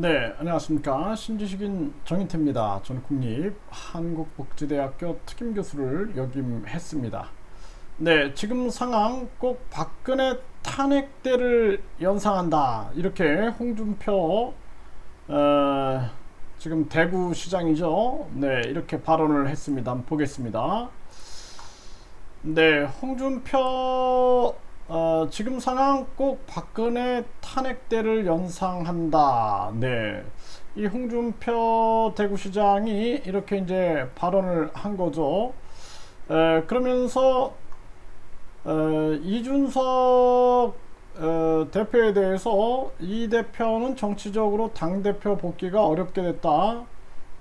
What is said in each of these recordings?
네, 안녕하십니까. 신지식인 정인태입니다. 저는 국립 한국복지대학교 특임교수를 역임했습니다. 네, 지금 상황 꼭 박근혜 탄핵 때를 연상한다. 이렇게 홍준표 어, 지금 대구시장이죠. 네, 이렇게 발언을 했습니다. 보겠습니다. 네, 홍준표 어, 지금 상황 꼭 박근혜 탄핵 때를 연상한다. 네. 이 홍준표 대구시장이 이렇게 이제 발언을 한 거죠. 에, 그러면서 에, 이준석 어, 대표에 대해서 이 대표는 정치적으로 당대표 복귀가 어렵게 됐다.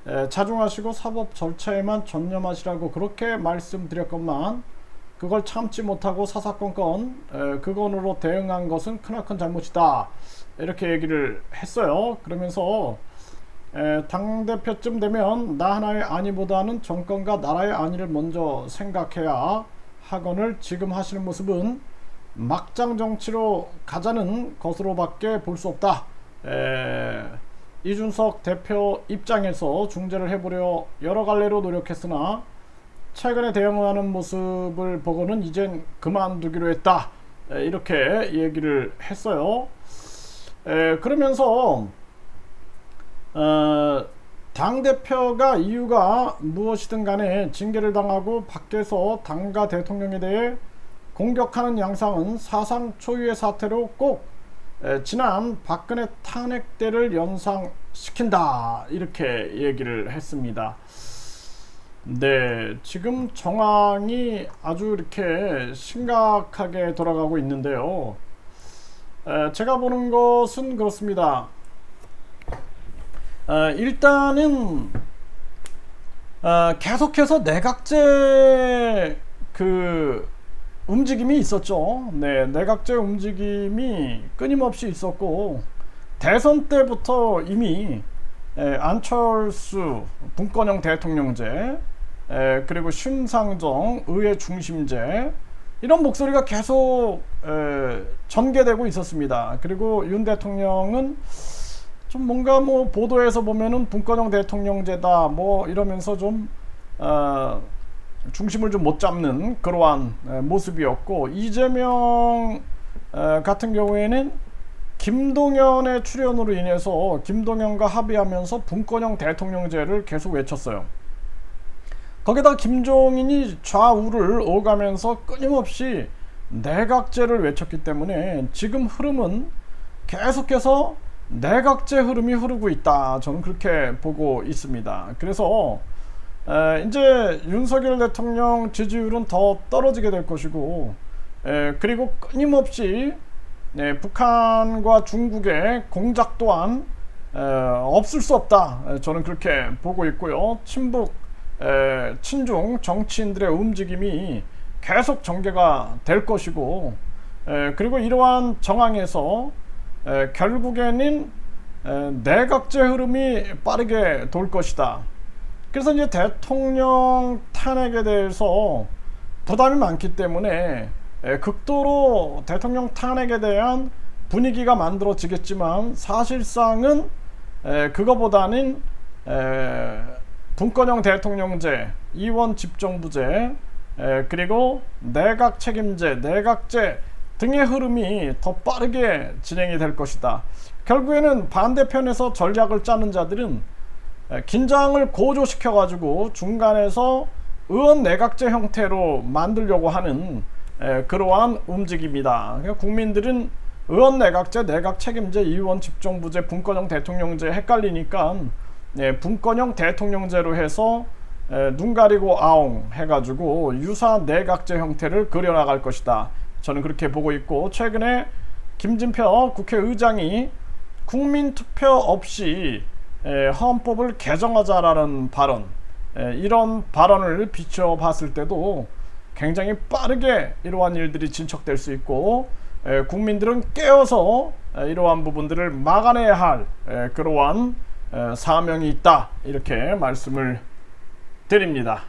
에, 자중하시고 사법 절차에만 전념하시라고 그렇게 말씀드렸건만 그걸 참지 못하고 사사건건 에, 그건으로 대응한 것은 크나큰 잘못이다 이렇게 얘기를 했어요. 그러면서 당 대표쯤 되면 나 하나의 안위보다는 정권과 나라의 안위를 먼저 생각해야 학원을 지금 하시는 모습은 막장 정치로 가자는 것으로밖에 볼 수 없다. 에, 이준석 대표 입장에서 중재를 해보려 여러 갈래로 노력했으나 최근에 대응하는 모습을 보고는 이젠 그만두기로 했다. 이렇게 얘기를 했어요. 그러면서 어, 당 대표가 이유가 무엇이든 간에 징계를 당하고 밖에서 당과 대통령에 대해 공격하는 양상은 사상 초유의 사태로 꼭 지난 박근혜 탄핵 때를 연상시킨다 이렇게 얘기를 했습니다. 네, 지금 정황이 아주 이렇게 심각하게 돌아가고 있는데요. 에, 제가 보는 것은 그렇습니다. 에, 일단은 에, 계속해서 내각제 그 움직임이 있었죠. 네, 내각제 움직임이 끊임없이 있었고 대선 때부터 이미 안철수 분권형 대통령제 에, 그리고 심상정 의회 중심제 이런 목소리가 계속 에, 전개되고 있었습니다. 그리고 윤 대통령은 좀 뭔가 뭐 보도에서 보면은 분권형 대통령제다 뭐 이러면서 좀 어, 중심을 좀 못 잡는 그러한 에, 모습이었고 이재명 에, 같은 경우에는 김동연의 출연으로 인해서 김동연과 합의하면서 분권형 대통령제를 계속 외쳤어요. 거기다 김종인이 좌우를 오가면서 끊임없이 내각제를 외쳤기 때문에 지금 흐름은 계속해서 내각제 흐름이 흐르고 있다. 저는 그렇게 보고 있습니다. 그래서 에, 이제 윤석열 대통령 지지율은 더 떨어지게 될 것이고 에, 그리고 끊임없이 네, 북한과 중국의 공작 또한 에, 없을 수 없다. 저는 그렇게 보고 있고요. 친북 에, 친중 정치인들의 움직임이 계속 전개가 될 것이고 에, 그리고 이러한 정황에서 에, 결국에는 에, 내각제 흐름이 빠르게 돌 것이다. 그래서 이제 대통령 탄핵에 대해서 부담이 많기 때문에 에, 극도로 대통령 탄핵에 대한 분위기가 만들어지겠지만 사실상은 에, 그거보다는 에, 분권형 대통령제, 이원 집정부제, 에, 그리고 내각 책임제, 내각제 등의 흐름이 더 빠르게 진행이 될 것이다. 결국에는 반대편에서 전략을 짜는 자들은 에, 긴장을 고조시켜 가지고 중간에서 의원 내각제 형태로 만들려고 하는 에, 그러한 움직임이다. 그러니까 국민들은 의원 내각제, 내각 책임제, 이원 집정부제, 분권형 대통령제 헷갈리니까 네, 분권형 대통령제로 해서 에, 눈 가리고 아웅 해가지고 유사 내각제 형태를 그려나갈 것이다. 저는 그렇게 보고 있고 최근에 김진표 국회의장이 국민 투표 없이 에, 헌법을 개정하자라는 발언 에, 이런 발언을 비춰봤을 때도 굉장히 빠르게 이러한 일들이 진척될 수 있고 에, 국민들은 깨어서 에, 이러한 부분들을 막아내야 할 에, 그러한 사명이 있다 이렇게 말씀을 드립니다.